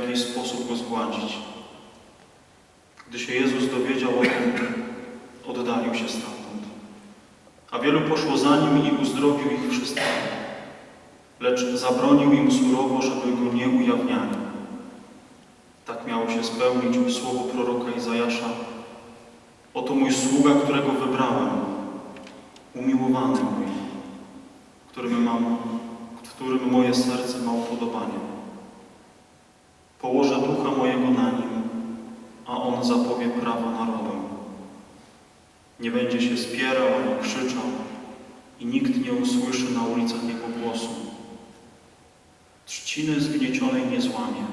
w jaki sposób go zgładzić. Gdy się Jezus dowiedział o tym, oddalił się stamtąd. A wielu poszło za nim i uzdrowił ich wszystkich. Lecz zabronił im surowo, żeby go nie ujawniali. Tak miało się spełnić słowo proroka Izajasza. Oto mój sługa, którego wybrałem, umiłowany mój, którym mam, w którym moje serce ma upodobanie. Położę ducha mojego na nim, a on zapowie prawo narodom. Nie będzie się spierał ani krzyczał i nikt nie usłyszy na ulicach jego głosu. Trzciny zgniecionej nie złamie,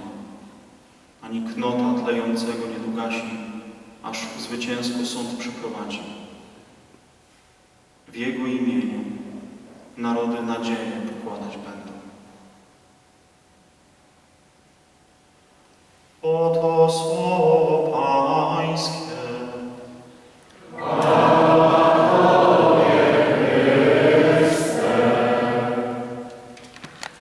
ani knota tlejącego nie dogasi, aż zwycięsko sąd przeprowadzi. W jego imieniu narody nadzieję Oto słowo